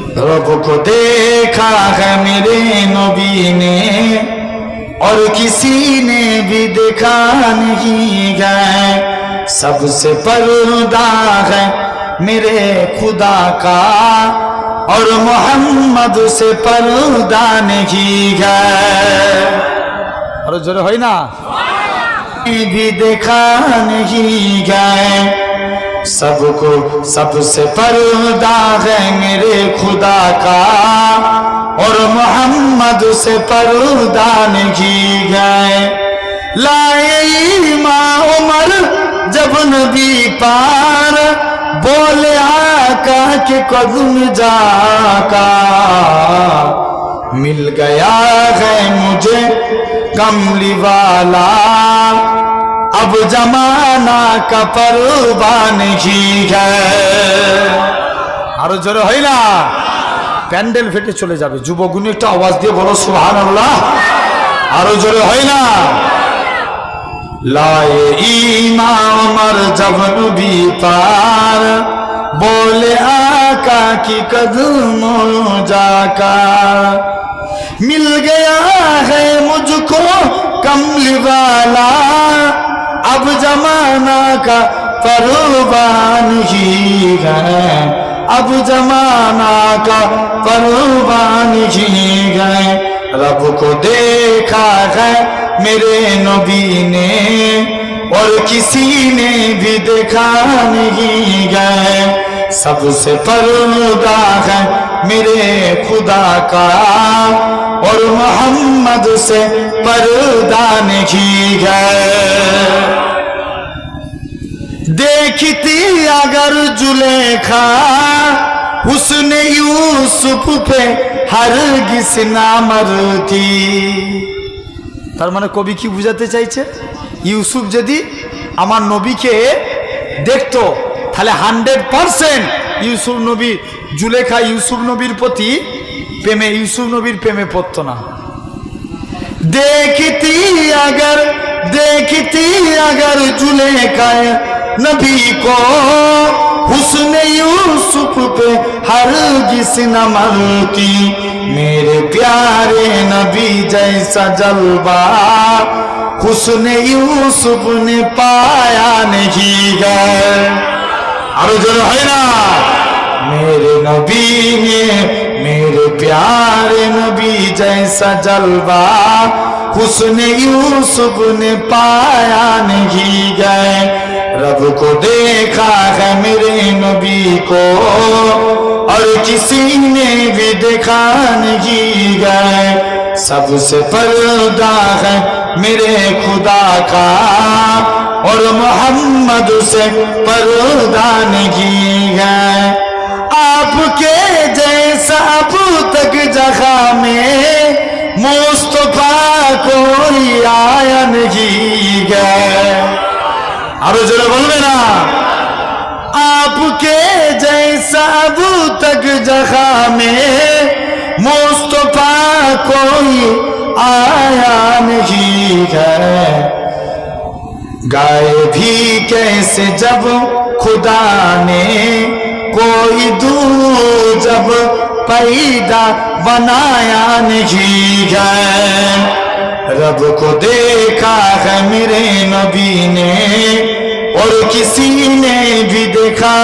رب کو دیکھا ہے میرے نبی نے اور کسی نے بھی دیکھا نہیں ہے۔ سب سے پردہ ہے میرے خدا کا اور محمد سے پردہ نہیں ہے۔ اور جو ہوئی نا؟ بھی دیکھا نہیں گئے سب کو سب سے پردہ ہے میرے خدا کا اور محمد سے پردہ نہیں گئے۔ لائے ماں عمر جب نبی پار بولے آقا کہ قدم جا کا۔ مل گیا ہے مجھے کملی والا۔ अब जमाना का परवान ही है আরো জোরে হয় না প্যান্ডেল ফেটে চলে যাবে যুবগুনি একটা আওয়াজ দিয়ে বলো সুহান আল্লাহ আরো জোরে হয় না লায়ে ইমামর জব নবী পার बोले आका की कदमों जाका मिल गया है मुझको कमली वाला اب زمانہ کا پروان ہی گئے اب زمانہ کا پروان ہی گئے رب کو دیکھا ہے میرے نبی نے، اور کسی نے بھی دیکھا نہیں گئے سب سے پردہ ہے میرے خدا کا۔ और मोहम्मद से पर्दा नहीं गए देखती अगर जुलेखा उसने यूसुफ पे हर किस ना मरती তার মানে কবি কি বুঝাতে চাইছে ইউসুফ যদি আমার নবীকে দেখতো তাহলে হান্ড্রেড পারসেন্ট ইউসুফ নবী জুলেখা ইউসুফ নবীর প্রতি প্রেমে, ইউসুফ নবীর প্রেমে পড়তো না। দেখিতি আগর দেখিতি আগর জুলে কায় নবী কো, হুসনে ইউসুফ পে হর গিস না মানতি মেরে প্যারে নবী জৈসা জলবা, হুসনে ইউসুফ নে পায়া নেহি গর আরও জোর হয় না। মেরে নবী নে میرے پیارے نبی جیسا جلوہ حسن یوسف نے پایا نہیں گئے۔ رب کو دیکھا ہے میرے نبی کو اور کسی نے بھی دیکھا نہیں گئے۔ سب سے پردہ ہے میرے خدا کا اور محمد سے پردہ نہیں گئے۔ آپ کے جائے अब तक जगह में मुस्तफा कोई आया नहीं गए আরো জোরে বলবে না आपके जैसा अब तक जगह में मुस्तफा कोई आया नहीं है गाय भी कैसे जब खुदा ने कोई پیدا بنایا نہیں ہے۔ رب کو دیکھا ہے میرے نبی نے، اور کسی نے بھی دیکھا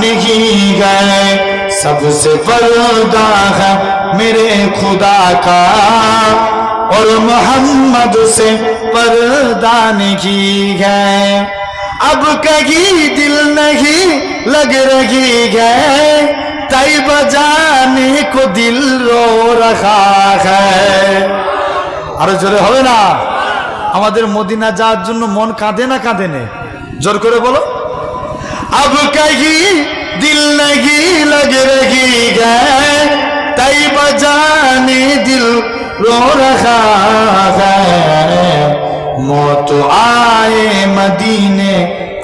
نہیں گئے سب سے پردہ ہے میرے خدا کا، اور محمد سے پردہ نہیں گئے اب کہیں دل نہیں لگ رہی گئے है तय बजाने को दिल रो रहा है আরো জোরে হবে না আমাদের মদিনা যাওয়ার জন্য মন কাঁদে না কাঁদে নে জোর করে বলো अब कहीं दिल नहीं लग रही है तय बजाने दिल रो रहा है मौत आए मदीने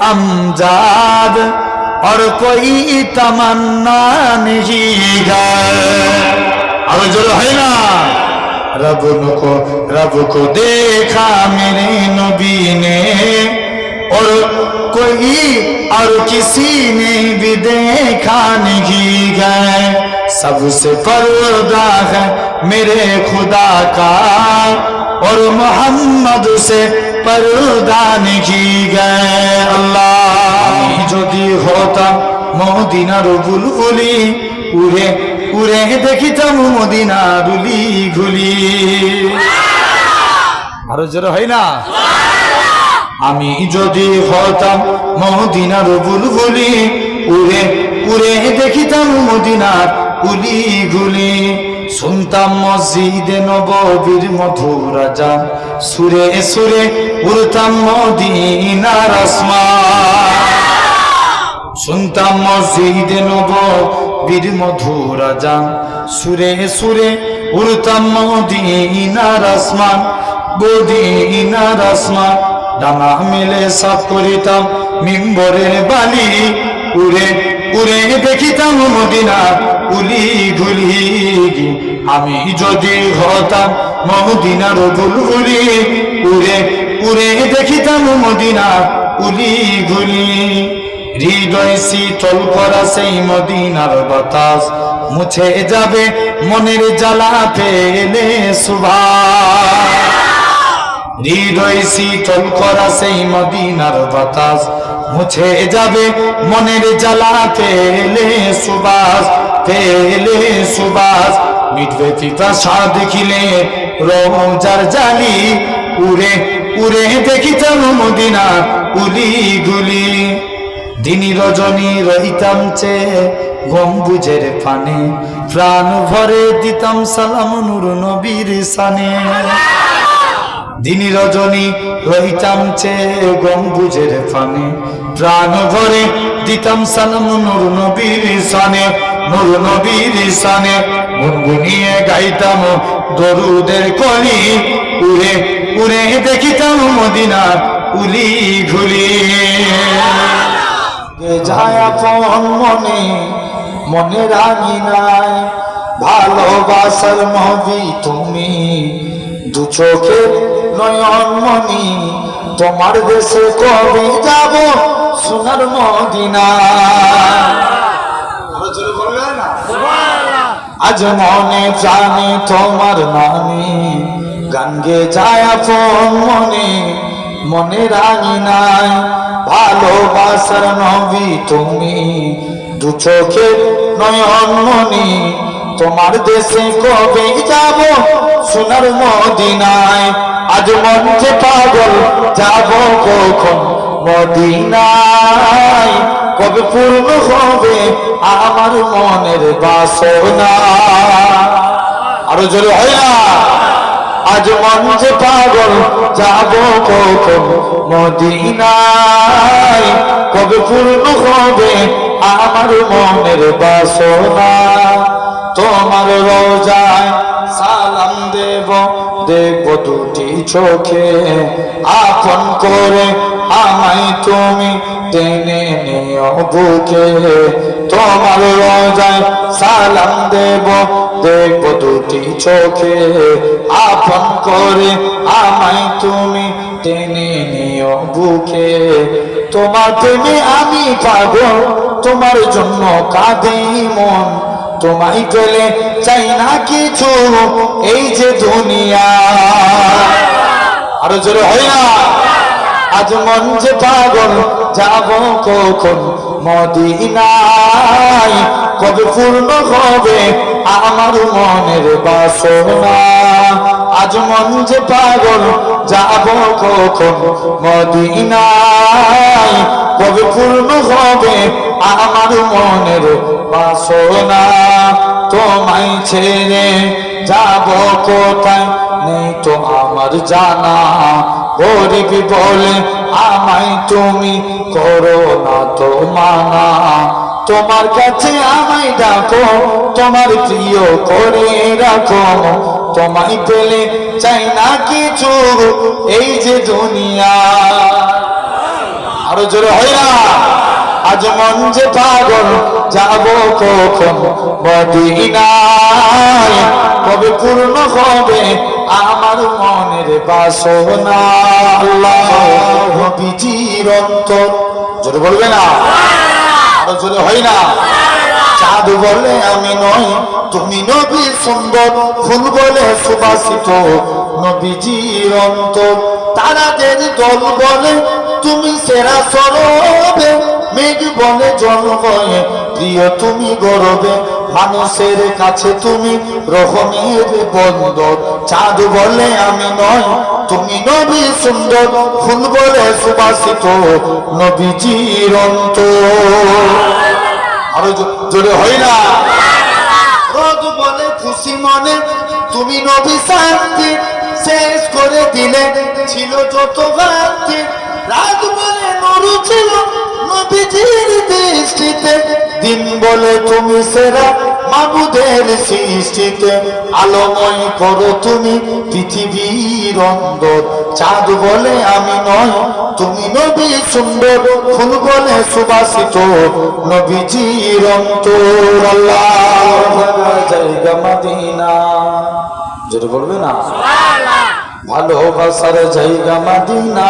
अमजाद اور کوئی تمنا نہیں ہے۔ اب جو ہے نا، رب کو رب کو دیکھا میرے نبی نے۔ اور کوئی اور کسی نے بھی دیکھا نہیں گئے سب سے پردہ ہے میرے خدا کا۔ اور محمد سے پردہ نہیں گئے اللہ যদি হতাম মদিনার বুলবুলি উড়ে উড়ে দেখিতাম মদিনার উলি ঘুলি। আরও জোরে হয় না? আমি যদি হতাম মদিনার বুলবুলি উড়ে উড়ে দেখিতাম মদিনার উলি গুলি শুনতাম মসজিদে নববীর মধুর রাজা সুরে সুরে উড়তাম মদিনার আসমান। শুনতাম মসজিদে নব বীর মধুর যান সুরে সুরে উড়তাম মদিনার আসমান বদিনার আসমান। ডানা মেলে সাফ করিতাম মিম্বরের বালি। উড়ে উড়ে দেখিতাম মদিনার উলি গুলি আমি যদি হতাম মদিনার বুলবুলি উড়ে উড়ে দেখিতাম মদিনার উলি গুলি হৃদয় শীতল করা সেই মদিনার বাতাস। মুছে যাবে মনের জ্বালা পেলে সুভাষ। হৃদয় শীতল করা সেই মদিনার বাতাস। মুছে যাবে মনের জ্বালা পেলে সুবাস পেলে সুবাস মিটবে পিপাসা দেখিলে রোজার জালি। উড়ে উড়ে দেখিতাম মদিনা উলি গুলি দিনী রজনী রহিতাম চে গম্বুজের পানে প্রাণ ভরে দিতাম সালাম নূর নবীর সানে। দিনী রজনী রহিতাম চে গম্বুজের ফানে, প্রাণ ভরে দিতাম সালাম নূর নবীর সানে, নূর নবীর সানে। গুনগুনিয়ে গাইতাম দরুদের কলি, উড়ে উড়ে দেখিতাম মদিনার উলি ঘুলি মনে মনে রাঙি নাই। ভালোবাসার নবী তুমি, দু চোখে নয়ন মনি তোমার দেশে কবে যাব সোনার মদিনা? আজ মনে জানি তোমার নামে গাঙ্গে যায় আপন মনে মনে রাঙি নাই, ভালোবাসার নবী তুমি। দু চোখে নয়ন মনি, তোমার দেশে কবে যাব? সোনার মদিনায় আজ যে পাগল, যাব কখন মদিনায়? কবে পূর্ণ হবে আমার মনের বাসনা? আরও জোরে হয় না। আজ মন যে পাগল যাব কখন? মদিনায় কবে পূর্ণ হবে? আমার মনের বাসনা। তোমার রোজায় সালাম দেব। দেখব দুটি চোখে, আপন করে আমায় তুমি টেনে নিও বুকে। তোমার রোজায় সালাম দেব দেখব দুটি চোখে, আপন করে আমায় তুমি টেনে নিও বুকে। তোমার প্রেমে আমি পাগল, তোমার জন্য কাঁদে মন। তোমায় পেলে চাই না কিছু, এই যে দুনিয়া। আরও জোরে হয় না? আজ মন যে পাগল, যাব কখন মদিনায়? কবে পূর্ণ হবে আমার মনের বাসনা? আজ মন যে পাগল, যাব কখন মদিনায়? কবে পূর্ণ হবে আমার মনের বাসনা তোমায় ছেড়ে যাব কোথায়? নেই তো আমার জানা। গরিব বলে আমায় তুমি করো না তো মানা। তোমার কাছে আমায় ডাকো, তোমার প্রিয় করে রাখো। তোমায় পেলে চাই না কিছু এই যে দুনিয়া। আরও জোরে হয় না। আজ মন যে পাগল, যাব কখন মদিনায়? কবে পূর্ণ হবে আমার মনের বাসনা? আল্লাহ বিজির অন্তর। জোরে বলবে না? আরও জোরে হয় না? চাঁদ বলে আমি নই, তুমি নবী সুন্দর। ফুল বলে সুবাসিত নবীজির অন্তর। তারাদের দল বলে, তুমি সেরা সরবে। মেঘ বলে জল হয়ে। প্রিয়, তুমি গরবে, মানুষের কাছে তুমি রহমের বন্দর। চাঁদ বলে আমি নয়, তুমি নবী সুন্দর। ফুল বলে সুবাসিত নবীজির অন্তর। আরও জোরে হয় না। রোদ বলে খুশি মনে, তুমি নবী শান্তি শেষ করে দিলে, ছিল যত বলে ছিল নবীজির দৃষ্টিতে দিন বলে তুমি সেরা মাবুদের সৃষ্টিতে। আলোময় করো তুমি পৃথিবীর অন্দর। চাঁদ বলে আমি নয় তুমি নবী সুন্দর। ফুল বলে সুবাসিত নবীজির অন্তর। আল্লাহ জায়গা মদিনা। যেটা বলবে না? ভালোবাসার জায়গা মদিনা।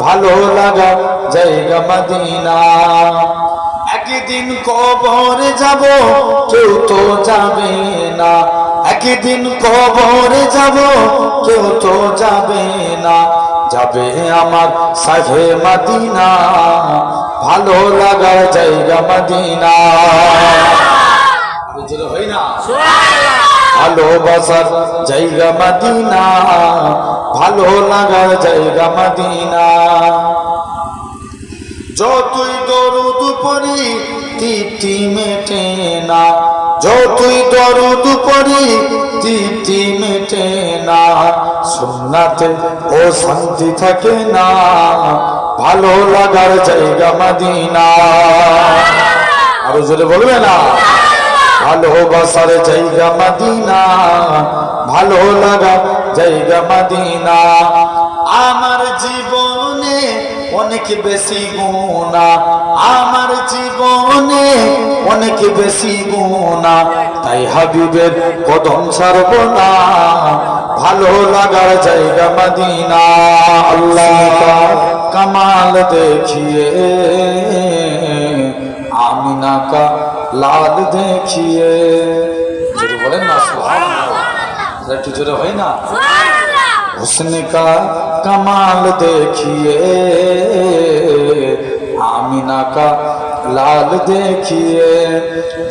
ভালো লাগা জায়গা মদিনা। একদিন কবরে যাব কেউ তো যাবে না। একদিন কবরে যাব কেউ তো যাবে না। যাবে আমার সাহে মদিনা ভালো লাগার জায়গা মদিনা। না? ভালোবাসার জায়গা মদিনা। ভালো লাগার জায়গা মদিনা। যতই দরুদ পড়ি তৃপ্তি মেটে না। যতই দরুদ পড়ি তৃপ্তি মেটে না। সুন্নাতে ও শান্তি থাকে না। ভালো লাগার জায়গা মদিনা। আরও জোরে বলবে না? ভালোবাসার জায়গা মদিনা, ভালো লাগা জায়গা মদিনা। আমার জীবনে অনেক বেশি গুণা, আমার জীবনে অনেক বেশি গুণা। তাই হাবিবের কদম ছাড়ব না, ভালো লাগার জায়গা মদিনা। আল্লাহ কামাল দেখিয়ে আমিনা কা লাল দেখিয়ে জোরে বলেন না সুবহানাল্লাহ একটু জোরে হয় না हुस्न का कमाल देखिए आमिना का लाल देखिए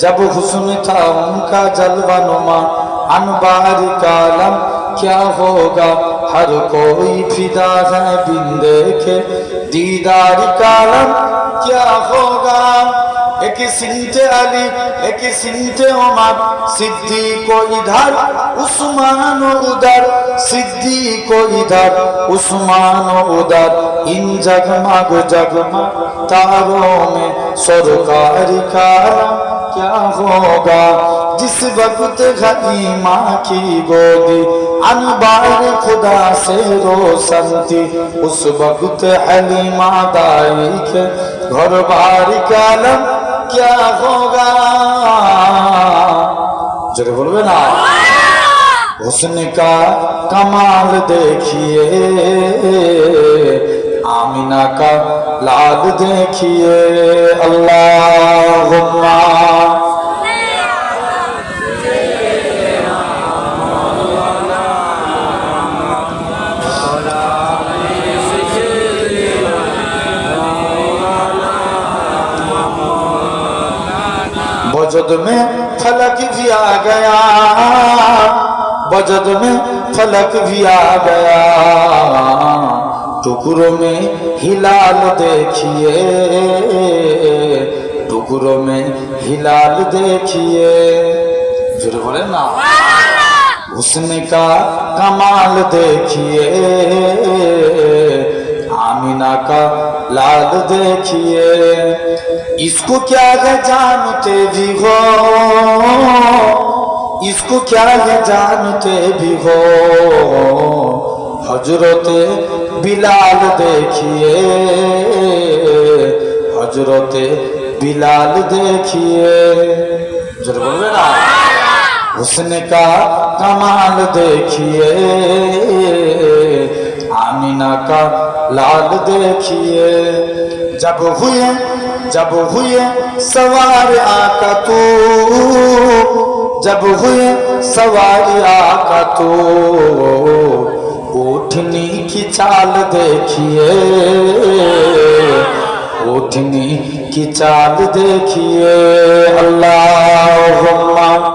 जब हुस्न था उनका जलवा नुमा अनबार कालम क्या होगा हर कोई फिदा है बिन देखे दीदार कालम क्या होगा एक सिंते अली एक सिंते उमर सिद्दी को इधर उस्मान उधर सिद्दी को इधर उस्मान उधर इन जगमग जगमग तारों में सरकार का क्या होगा जिस वक्त गनीमा की गोदी अनबार खुदा से रोशन थी उस वक्त हलीमा दाई के घर बार कालम क्या होगा जरा बोलबे ना हुस्न का कमाल देखिए आमिना का लाल देखिए अल्लाहुम्मा गया मजद में फलक भी आ गया टुकड़ों में हिलाल देखिए टुकड़ों में हिलाल देखिए फिर बोले ना हुस्न का कमाल देखिए آمینہ کا لال دیکھیے۔ اس کو کیا ہے جانتے بھی ہو اس کو کیا ہے جانتے بھی ہو حجرت بلال دیکھیے۔ حضرت بلال دیکھیے۔ نا۔ نے کا کمال دیکھیے۔ آمینہ کا لال دیکھئے جب ہوئے جب ہوئے سوار آقا تو۔ جب ہوئے سوار آقا تو۔ اوٹھنی کی چال دیکھئے اوٹھنی کی چال دیکھیے۔ اللہ